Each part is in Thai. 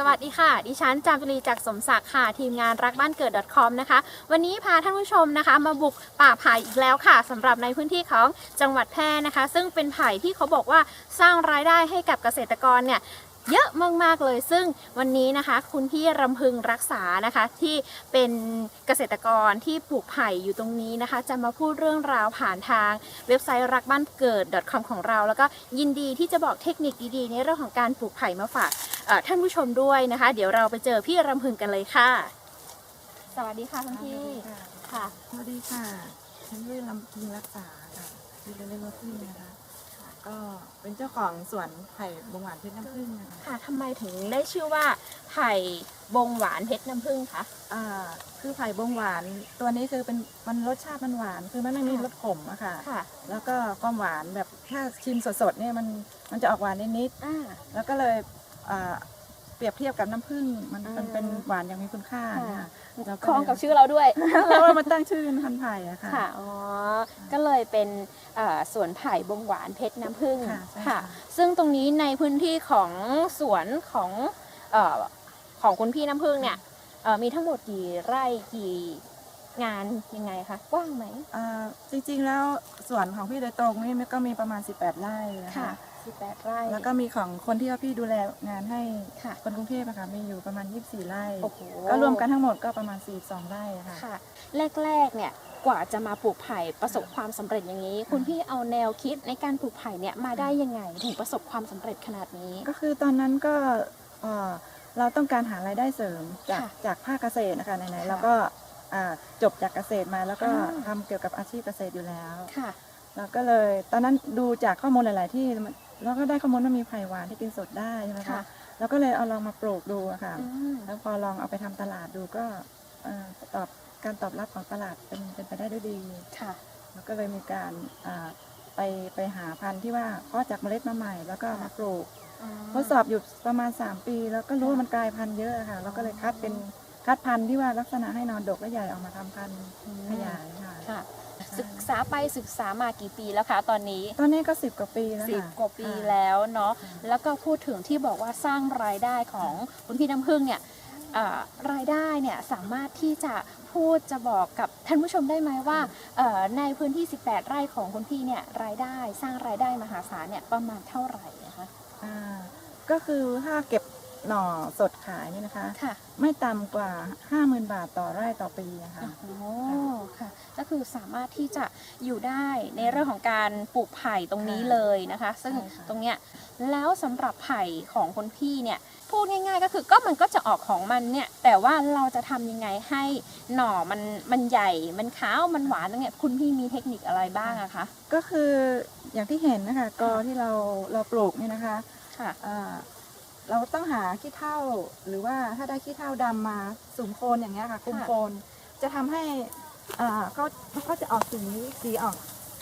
สวัสดีค่ะ ดิฉันจามจุลีจากสมศักดิ์ค่ะ ทีมงานรักบ้านเกิด .com นะคะ วันนี้พาท่านผู้ชมนะคะ มาบุกป่าไผ่อีกแล้วค่ะสำหรับในพื้นที่ของจังหวัดแพร่นะคะ ซึ่งเป็นไผ่ที่เขาบอกว่าสร้างรายได้ให้กับเกษตรกรเนี่ย เยอะมาก ๆ เลย ซึ่งวันนี้นะคะ คุณพี่รำพึงรักษานะคะที่เป็นเกษตรกรที่ปลูกไผ่อยู่ตรงนี้นะคะ จะมาพูดเรื่องราวผ่านทางเว็บไซต์รักบ้านเกิด .com ของเรา แล้วก็ยินดีที่จะบอกเทคนิคดีๆ ในเรื่องของการปลูกไผ่มาฝากเอ่อท่านผู้ชมด้วยนะคะ เดี๋ยวเราไปเจอพี่รำพึงกันเลยค่ะ สวัสดีค่ะคุณพี่ค่ะสวัสดีค่ะ ฉันชื่อลำพึงรักษาค่ะชื่อเล่นๆว่าพึ่งนะคะ ก็เป็นเจ้าของสวนไผ่บงหวานเพชรน้ำผึ้งนะคะค่ะทำไมถึงได้ชื่อว่าไผ่บงหวานเพชรน้ำผึ้งคะ อ่าคือไผ่บงหวานตัวนี้คือเป็นมันรสชาติมันหวาน คือมันไม่มีค่ะรสขมอะค่ะ ค่ะ แล้วก็ความหวานแบบถ้าชิมสดๆเนี่ยมันมันจะออกหวานนิดอ่า ๆแล้วก็เลยอ่า เปรียบเทียบกับน้ำผึ้งมันอืมมันเป็นหวานอย่างมีคุณค่าค่ะนะคะแล้วคล้องกับชื่อเราด้วยแล้วก็มาตั้งชื่อเป็นพันธุ์ไผ่อะค่ะ ค่ะ อ๋อ ก็เลยเป็นเอ่อสวนไผ่บงหวานเพชรน้ำผึ้งค่ะใช่ค่ะ ค่ะ ซึ่งตรงนี้ในพื้นที่ของสวนของเอ่อของคุณพี่น้ำผึ้งเนี่ยเอ่อมีทั้งหมดกี่ไร่กี่งานยังไงคะ กว้างไหม อ่าจริงๆแล้วสวนของพี่โดยตรงนี่มันก็มีประมาณ 18 ไร่นะคะค่ะ 18ไร่ แล้วก็มีของคนที่ว่าพี่ดูแลงานให้ค่ะคนกรุงเทพอะค่ะมีอยู่ประมาณ 24 ไร่ โอ้โห ก็รวมกันทั้งหมดก็ประมาณ 42 ไร่อะค่ะ ค่ะ แรก ๆ เนี่ย กว่าจะมาปลูกไผ่ประสบความสำเร็จอย่างนี้ คุณพี่เอาแนวคิดในการปลูกไผ่เนี่ยมาได้ยังไงถึงประสบความสำเร็จขนาดนี้ ก็คือตอนนั้นก็เอ่อเราต้องการหารายได้เสริมจากค่ะจากภาคเกษตรนะคะไหนค่ะๆเราก็อ่าจบจากเกษตรมาแล้วก็อ่า ทำเกี่ยวกับอาชีพเกษตรอยู่แล้ว ค่ะ เราก็เลยตอนนั้นดูจากข้อมูลหลาย ๆ ที่มัน เราก็ได้ข้อมูลว่ามีไผ่หวานที่กินสดได้ใช่ไหมค่ะคะเราก็เลยเอาลองมาปลูกดูอะค่ะ อืมแล้วพอลองเอาไปทำตลาดดูก็เอ่อตอบการตอบรับของตลาดเป็นเป็นไปได้ด้วยดี ค่ะ แล้วก็เลยมีการอ่าไปไปหาพันธุ์ที่ว่าเพาะจากเมล็ดมาใหม่ แล้วก็มาปลูกทดสอบอยู่ประมาณ 3 ปี แล้วก็รู้ว่ามันกลายพันธุ์เยอะอะค่ะเราก็เลยคัดเป็นคัดพันธุ์ที่ว่าลักษณะให้นอนดกและใหญ่ออกมาทำพันธุ์ขยายค่ะ ค่ะ ศึกษาไปศึกษามากี่ปีแล้วคะตอนนี้ตอนนี้ก็สิบกว่าปีแล้วสิบค่ะ กว่าปีค่ะแล้วเนาะค่ะแล้วก็พูดถึงที่บอกว่าสร้างรายได้ของคุณพี่น้ำพึ่งเนี่ยเอ่อรายได้เนี่ยสามารถที่จะพูดจะบอกกับท่านผู้ชมได้ไหมว่าเอ่อในพื้นที่ 18 ไร่ของคุณพี่เนี่ยรายได้สร้างรายได้มหาศาลเนี่ยประมาณเท่าไหร่นะคะอ่าก็คือถ้าเก็บหน่อสดขายนี่นะคะ ค่ะไม่ต่ำกว่า 50,000 บาทต่อไร่ต่อปีนะคะ โอ้ค่ะก็ คือสามารถที่จะอยู่ได้ในเรื่องของการปลูกไผ่ตรงนี้ค่ะเลยนะคะ ซึ่งใช่ค่ะตรงเนี้ยแล้วสำหรับไผ่ของคุณพี่เนี่ยพูดง่าย ๆ ก็คือก็มันก็จะออกของมันเนี่ยแต่ว่าเราจะทำยังไงให้หน่อมันมันใหญ่มันขาวมันหวานตรงเนี้ยคุณพี่มีเทคนิคอะไรบ้างอะคะก็คืออย่างที่เห็นนะคะกอที่เราเราปลูกเนี่ยนะคะค่ะอ่าเราต้องหาขี้เถ้าหรือว่าถ้าได้ขี้เถ้าดำมาสุมโคนอย่างเงี้ยค่ะคุมค่ะโคนจะทำให้ อ่าเขาเขาจะออกสีสีออก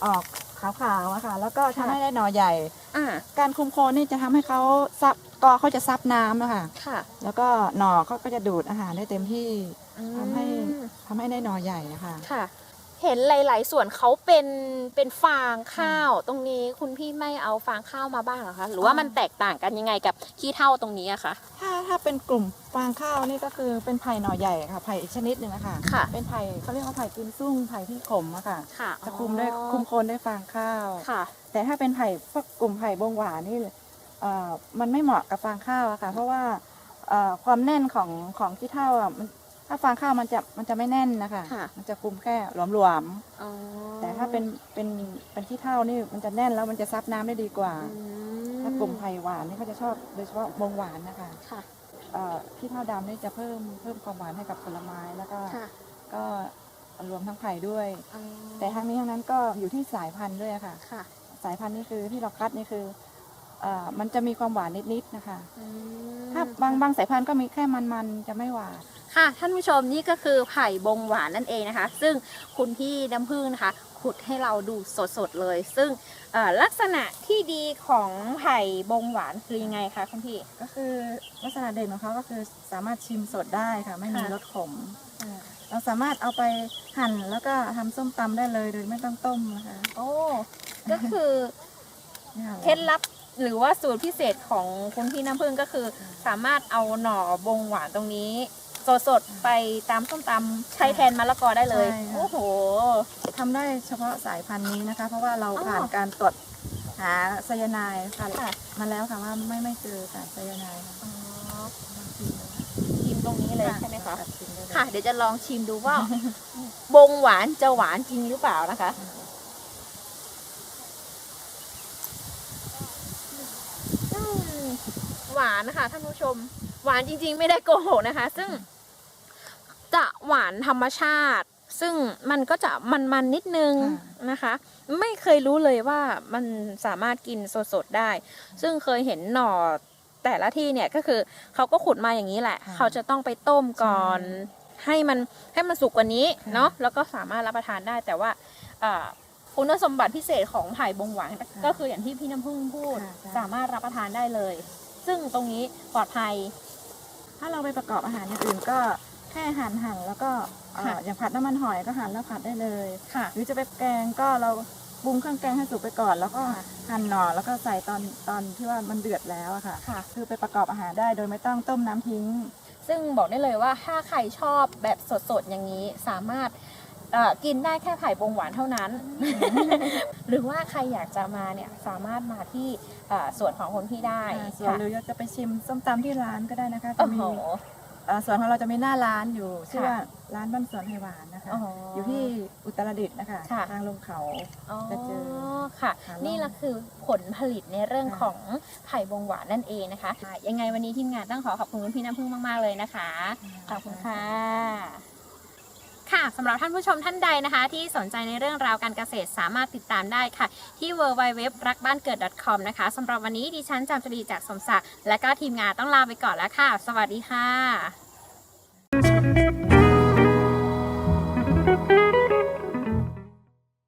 ออกขาวๆอะค่ะ แล้วก็ทำให้ได้หน่อใหญ่ อ่า การคุมโคนนี่จะทำให้เขาซับกอเขาจะซับน้ำนะคะค่ะแล้วก็หน่อเขาก็จะดูดอาหารได้เต็มที่ทำให้อืมทำให้ได้หน่อใหญ่นะคะ ค่ะ เห็นหลาย ๆ ส่วนเขาเป็นเป็นฟางข้าว ตรงนี้คุณพี่ไม่เอาฟางข้าวมาบ้างเหรอคะหรือว่าอ๋อมันแตกต่างกันยังไงกับขี้เท่าตรงนี้อะคะ ถ้าถ้าเป็นกลุ่มฟางข้าวนี่ก็คือเป็นไผ่หน่อใหญ่ค่ะไผ่อีกชนิดหนึ่งนะคะค่ะ เป็นไผ่เขาเรียกว่าไผ่กิมซุ่งไผ่ที่ขมอะค่ะ ค่ะจะคุมด้วยคุมโคนด้วยฟางข้าว ค่ะ แต่ถ้าเป็นไผ่พวกกลุ่มไผ่บงหวานนี่เอ่อมันไม่เหมาะกับฟางข้าวอะค่ะ เพราะว่าเอ่อความแน่นของของขี้เถ้าอะมัน ถ้าฟางข้าวมันจะมันจะไม่แน่นนะคะ ค่ะ มันจะคุมแค่หลวมอ๋อๆแต่ถ้าเป็นเป็นเป็นขี้เถ้านี่มันจะแน่นแล้วมันจะซับน้ำได้ดีกว่า อืถ้ากลุ่มไผ่หวานนี่เขาจะชอบโดยเฉพาะบงหวานนะคะค่ะเอ่อขี้เถ้าดำนี่จะเพิ่มเพิ่มความหวานให้กับผลไม้แล้วก็ค่ะก็รวมทั้งไผ่ด้วย อ๋อแต่ทั้งนี้ทั้งนั้นก็อยู่ที่สายพันธุ์ด้วยอะค่ะ ค่ะสายพันธุ์นี่คือที่เราคัดนี่คือเอ่อมันจะมีความหวานนิดๆนะคะ อืมถ้าบางบางสายพันธุ์ก็มีแค่มันๆจะไม่หวาน ค่ะท่านผู้ชมนี่ก็คือไผ่บงหวานนั่นเองนะคะ ซึ่งคุณพี่น้ำพึ่งนะคะ ขุดให้เราดูสดๆเลย ซึ่งเอ่อลักษณะที่ดีของไผ่บงหวานคือยังไงคะคุณพี่ ก็คือลักษณะเด่นของเขาก็คือสามารถชิมสดได้ค่ะ ไม่มีค่ะรสขม เราสามารถเอาไปหั่นแล้วก็ทำส้มตำได้เลยโดยไม่ต้องต้มนะคะ โอ้ ก็คือนี่ยเคล็ดลับหรือว่าสูตรพิเศษของคุณพี่น้ำพึ่งก็คือ สามารถเอาหน่อบงหวานตรงนี้ สดๆ ไปตามส้มตำใช้แทนมะละกอได้เลย ใช่ค่ะ โอ้โห ทำได้เฉพาะสายพันธุ์นี้นะคะ เพราะว่าเราอ๋อผ่านการตรวจหาไซยาไนด์ค่ะค่ะ มาแล้วค่ะว่าไม่ไม่เจอสารไซยาไนด์ค่ะอ๋อชิมตรงนี้เลยใช่ไหมคะตัดสินได้เลยค่ะ เดี๋ยวจะลองชิมดูว่า บงหวานจะหวานจริงหรือเปล่านะคะ อืมหวานนะคะท่านผู้ชม หวานจริง ๆ ไม่ได้โกหกนะคะ ซึ่ง จะหวานธรรมชาติ ซึ่งมันก็จะมันๆนิดนึงนะคะ ไม่เคยรู้เลยว่ามันสามารถกินสดๆได้ ซึ่งเคยเห็นหน่อแต่ละที่เนี่ยก็คือเขาก็ขุดมาอย่างนี้แหละ เขาจะต้องไปต้มก่อนให้มันให้มันสุกกว่านี้เนาะแล้วก็สามารถรับประทานได้แต่ว่าอ่าคุณสมบัติพิเศษของไผ่บงหวานก็คืออย่างที่พี่น้ำพึ่งพูดค่ะใช่สามารถรับประทานได้เลย ซึ่งตรงนี้ปลอดภัย ถ้าเราไปประกอบอาหารอย่างอื่นก็ แค่หั่นหั่นแล้วก็เอ่อค่ะ อย่างผัดน้ำมันหอยก็หั่นแล้วผัดได้เลย ค่ะ หรือจะไปแกงก็เราปรุงเครื่องแกงให้สุกไปก่อน แล้วก็ค่ะ หั่นหน่อแล้วก็ใส่ตอนตอนที่ว่ามันเดือดแล้วอะค่ะ ค่ะ คือไปประกอบอาหารได้โดยไม่ต้องต้มน้ำทิ้ง ซึ่งบอกได้เลยว่าถ้าใครชอบแบบสดๆ อย่างนี้สามารถเอ่อกินได้แค่ไผ่บงหวานเท่านั้น หรือว่าใครอยากจะมาเนี่ยสามารถมาที่เอ่อสวนของคุณพี่ได้ค่ะส่วนค่ะหรือจะไปชิมส้มตำที่ร้านก็ได้นะคะโอ้จะโหมี เอ่อสวนของเราจะมีหน้าร้านอยู่ชื่อค่ะว่าร้านบ้านสวนไทยหวานนะคะโอ้โหอยู่ที่อุตรดิตถ์นะคะค่ะ ทางลงเขา อ๋อจะเจอค่ะค่ะนี่แหละคือผลผลิตในเรื่องค่ะของไผ่บงหวานนั่นเองนะคะค่ะยังไงวันนี้ทีมงานต้องขอขอบคุณคุณพี่น้ำพึ่งมาก ๆ เลยนะคะ ขอบคุณค่ะ ค่ะสำหรับท่านผู้ชมท่านใดนะคะ ที่สนใจในเรื่องราวการเกษตรสามารถติดตามได้ค่ะ ที่ www รักบ้านเกิด .com นะคะสำหรับวันนี้ดิฉันจามจุรีจากสมศักดิ์และก็ทีมงานต้องลาไปก่อนแล้วค่ะ สวัสดีค่ะ